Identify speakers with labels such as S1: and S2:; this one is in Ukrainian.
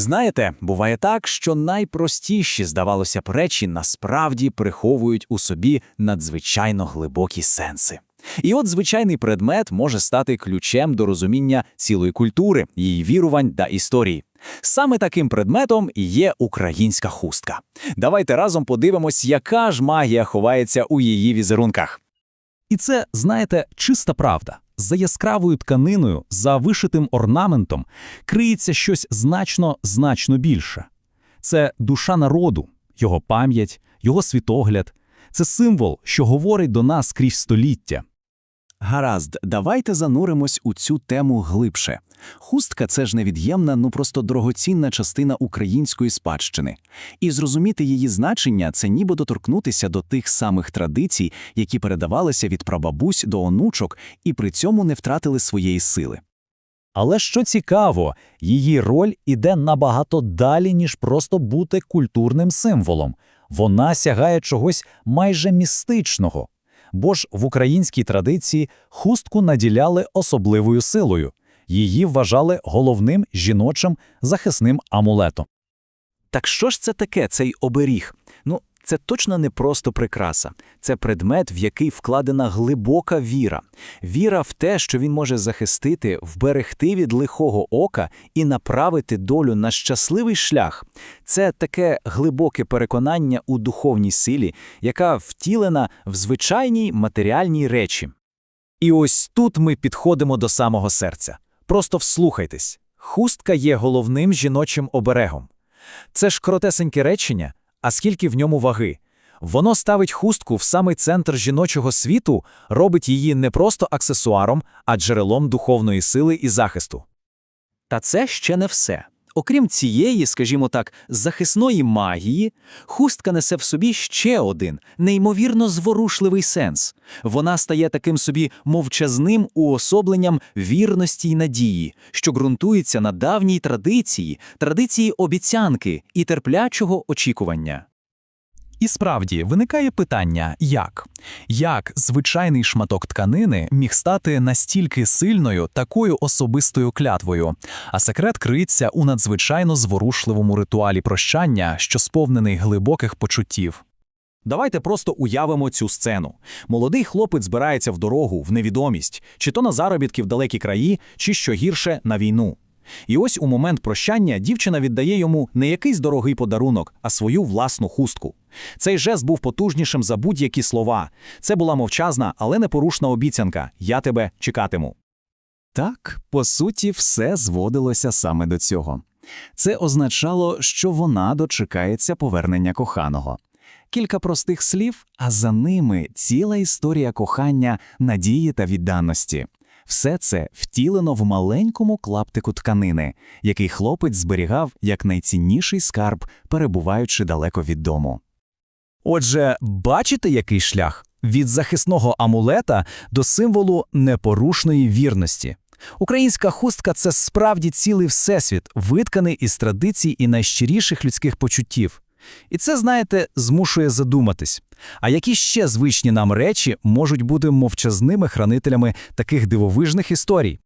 S1: Знаєте, буває так, що найпростіші, здавалося б, речі насправді приховують у собі надзвичайно глибокі сенси. І от звичайний предмет може стати ключем до розуміння цілої культури, її вірувань та історії. Саме таким предметом і є українська хустка. Давайте разом подивимось, яка ж магія ховається у її візерунках.
S2: І це, знаєте, чиста правда. За яскравою тканиною, за вишитим орнаментом криється щось значно, значно більше. Це душа народу, його пам'ять, його світогляд. Це символ, що говорить до нас крізь століття.
S1: Гаразд, давайте зануримось у цю тему глибше. Хустка це ж невід'ємна, ну просто дорогоцінна частина української спадщини. І зрозуміти її значення це ніби доторкнутися до тих самих традицій, які передавалися від прабабусь до онучок, і при цьому не втратили своєї сили.
S2: Але що цікаво, її роль іде набагато далі, ніж просто бути культурним символом. Вона сягає чогось майже містичного. Бо ж в українській традиції хустку наділяли особливою силою. Її вважали головним жіночим захисним амулетом.
S1: Так що ж це таке, цей оберіг? Ну, це точно не просто прикраса. Це предмет, в який вкладена глибока віра. Віра в те, що він може захистити, вберегти від лихого ока і направити долю на щасливий шлях. Це таке глибоке переконання у духовній силі, яка втілена в звичайній матеріальній речі. І ось тут ми підходимо до самого серця. Просто вслухайтесь. Хустка є головним жіночим оберегом. Це ж кротесеньке речення, а скільки в ньому ваги. Воно ставить хустку в самий центр жіночого світу, робить її не просто аксесуаром, а джерелом духовної сили і захисту. Та це ще не все. Окрім цієї, скажімо так, захисної магії, хустка несе в собі ще один неймовірно зворушливий сенс. Вона стає таким собі мовчазним уособленням вірності й надії, що ґрунтується на давній традиції, традиції обіцянки і терплячого очікування.
S2: І справді виникає питання, як? Як звичайний шматок тканини міг стати настільки сильною такою особистою клятвою? А секрет криється у надзвичайно зворушливому ритуалі прощання, що сповнений глибоких почуттів.
S1: Давайте просто уявимо цю сцену. Молодий хлопець збирається в дорогу, в невідомість, чи то на заробітки в далекі краї, чи що гірше на війну. І ось у момент прощання дівчина віддає йому не якийсь дорогий подарунок, а свою власну хустку. Цей жест був потужнішим за будь-які слова. Це була мовчазна, але непорушна обіцянка Я тебе чекатиму. Так, по суті, все зводилося саме до цього. Це означало, що вона дочекається повернення коханого. Кілька простих слів, а за ними ціла історія кохання, надії та відданості. Все це втілено в маленькому клаптику тканини, який хлопець зберігав як найцінніший скарб, перебуваючи далеко від дому. Отже, бачите, який шлях від захисного амулета до символу непорушної вірності. Українська хустка це справді цілий всесвіт, витканий із традицій і найщиріших людських почуттів. І це, знаєте, змушує задуматись. А які ще звичні нам речі можуть бути мовчазними хранителями таких дивовижних історій?